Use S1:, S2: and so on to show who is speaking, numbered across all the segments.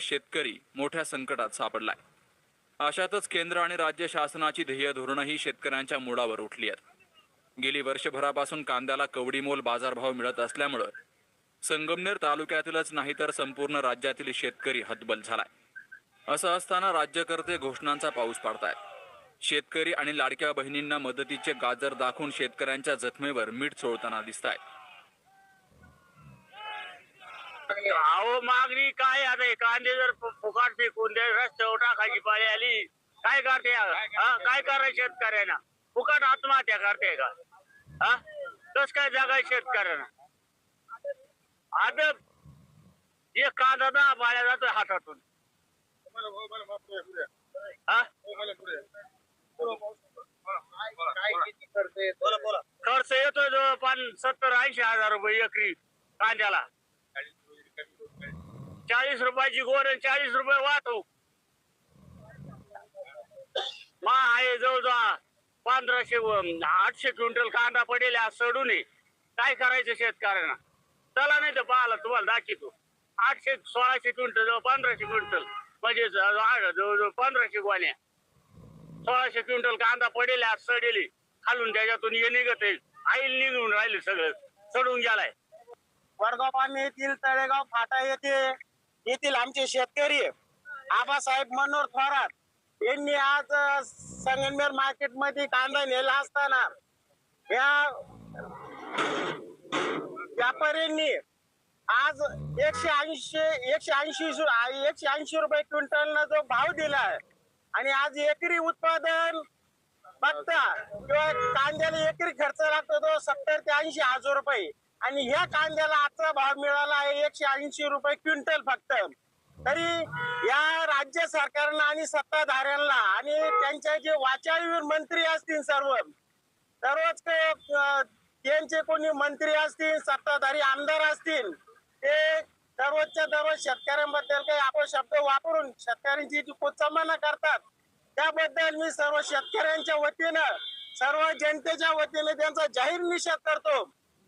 S1: शेतकरी मोठ्या संकटात सापडलाय. अशातच केंद्र आणि राज्य शासनाची ध्येय धोरणंही शेतकऱ्यांच्या मुळावर उठली आहेत. गेली वर्षभरापासून कांद्याला कवडीमोल बाजारभाव मिळत असल्यामुळं संगमनेर तालुक्यातीलच नाही तर संपूर्ण राज्यातील शेतकरी हतबल झालाय. असं असताना राज्यकर्ते घोषणांचा पाऊस पाडतायत. शेतकरी आणि लाडक्या बहिणींना मदतीचे गाजर दाखवून शेतकऱ्यांच्या जखमेवर मीठ चोळताना दिसत
S2: अहो मागणी काय आता हे कांदे जर फुकाट फेकून दे रस्त्यावर टाकायची पाळी आली काय करते हा काय करायचं शेतकऱ्यांना? फुकाट आत्महत्या करते का? हा? कस काय जगाय शेतकऱ्यांना? आता हे कांदा दहा पाळ्या जातोय हातातून. हा? खर्च येतोय जवळपास सत्तर ऐंशी हजार रुपये एकरी कांद्याला. चाळीस रुपयाची गोर आणि चाळीस रुपये वाहतूक. मा आहे जवळजवळ पंधराशे आठशे क्विंटल कांदा पडेल आज सडून काय करायचं शेतकऱ्यांना? चला नाही तर पाहिला तुम्हाला दाखवतो. आठशे सोळाशे क्विंटल जवळ पंधराशे क्विंटल. म्हणजे जवळजवळ जवळ जवळ पंधराशे गोण्या. सोळाशे क्विंटल कांदा पडेल आज सडेली खालून त्याच्यातून हे निघत येईल आईल निघून राहिले सगळं. सडून गेलाय.
S3: वडगाव पाणी येथील तळेगाव फाटा येथे येथील आमचे शेतकरी आबासाहेब मनोहर थोरात यांनी आज संगमेर मार्केटमध्ये कांदा नेला असताना या व्यापाऱ्यांनी आज एकशे ऐंशी एकशे ऐंशी एकशे ऐंशी रुपये क्विंटल जो भाव दिलाय आणि आज एकरी उत्पादन बघता किंवा कांद्याला एकरी खर्च लागतो तो सत्तर ते ऐंशी हजार रुपये. आणि ह्या कांद्याला आजचा भाव मिळाला आहे एकशे ऐंशी रुपये क्विंटल फक्त. तरी या राज्य सरकारनं आणि सत्ताधाऱ्यांना आणि त्यांचे जे वाचाळवीर मंत्री असतील सर्व सर्वच त्यांचे कोणी मंत्री असतील सत्ताधारी आमदार असतील ते सर्वोच्च दररोज शेतकऱ्यांबद्दल काही आपण शब्द वापरून शेतकऱ्यांची जी कुचंबना करतात त्याबद्दल मी सर्व शेतकऱ्यांच्या वतीनं सर्व जनतेच्या वतीने त्यांचा जाहीर निषेध करतो.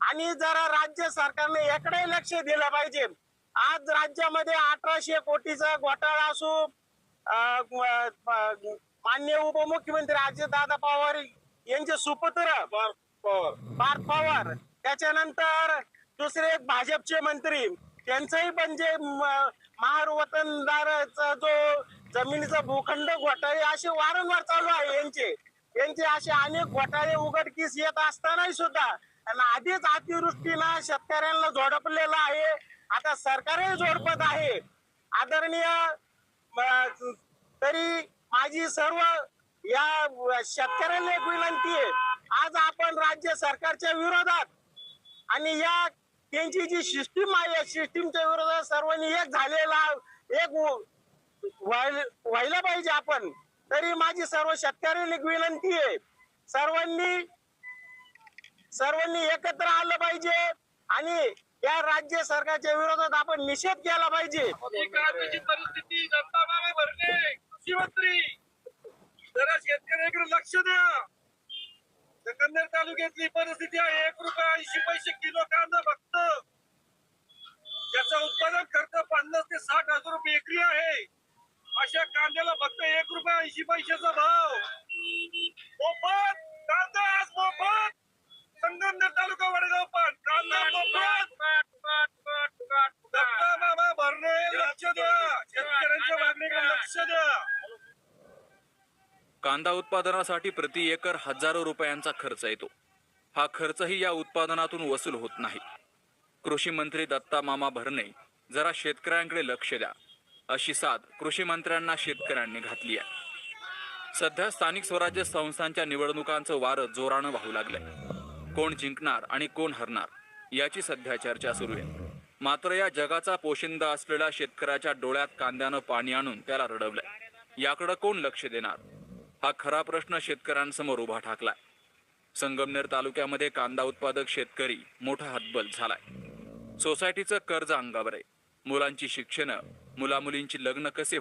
S3: आणि जरा राज्य सरकारने याकडे लक्ष दिलं पाहिजे. आज राज्यामध्ये अठराशे कोटीचा घोटाळा असू अं, म- म- माननीय उपमुख्यमंत्री अजितदादा पवार यांचे सुपुत्र पार्थ पवार. त्याच्यानंतर दुसरे भाजपचे मंत्री त्यांचंही म्हणजे म- महार वतनदाराचा जो जमिनीचा भूखंड घोटाळे असे वारंवार चालू आहे यांचे. यांचे असे अनेक घोटाळे उघडकीस येत असतानाही सुद्धा त्यांना आधीच अतिवृष्टीनं शेतकऱ्यांना झोडपलेलं आहे. आता सरकारही झोडपत आहे. आदरणीय तरी माझी सर्व या शेतकऱ्यांना एक विनंती आहे. आज आपण राज्य सरकारच्या विरोधात आणि या त्यांची जी सिस्टीम आहे या सिस्टीमच्या विरोधात सर्वांनी एक झालेला एक व्हायला पाहिजे आपण. तरी माझी सर्व शेतकऱ्यांना एक विनंती आहे. सर्वांनी सर्वांनी एकत्र आलं पाहिजे. आणि या राज्य सरकारच्या विरोधात आपण निषेध केला पाहिजे.
S4: कांद्याची परिस्थिती जनता मागे भरणे कृषी मंत्री जरा शेतकऱ्याकडे लक्ष द्या. संगमनेर तालुक्यातली परिस्थिती आहे एक रुपये ऐंशी पैसे किलो कांदा फक्त. त्याचा उत्पादन खर्च पन्नास ते साठ हजार रुपये एकरी आहे. अशा कांद्याला फक्त एक रुपये ऐंशी पैशाचा भाव. मोफत कांदा आज मोफत. लक्ष द्या.
S1: कांदा उत्पादनासाठी प्रति एकर हजारो रुपयांचा खर्च येतो. हा खर्चही या उत्पादनातून वसूल होत नाही. कृषी मंत्री दत्ता मामा भरणे जरा शेतकऱ्यांकडे लक्ष द्या. अशी साथ कृषी मंत्र्यांना शेतकऱ्यांनी घातली आहे. सध्या स्थानिक स्वराज्य संस्थांच्या निवडणुकांचं वारं जोरानं वाहू लागलंय. कोण जिंकणार आणि कोण हरणार याची सध्या चर्चा सुरू आहे. मात्र या जगाचा पोशिंदा असलेल्या शेतकऱ्याच्या डोळ्यात कांद्यानं पाणी आणून त्याला रडवलंय. याकडं कोण लक्ष देणार? हा खरा प्रश्न शेतकऱ्यांसमोर उभा ठाकलाय. संगमनेर तालुक्यामध्ये कांदा उत्पादक शेतकरी मोठा हतबल झालाय. सोसायटीचं कर्ज अंगावर आहे. मुलांची शिक्षणं मुलामुलींची लग्न कसे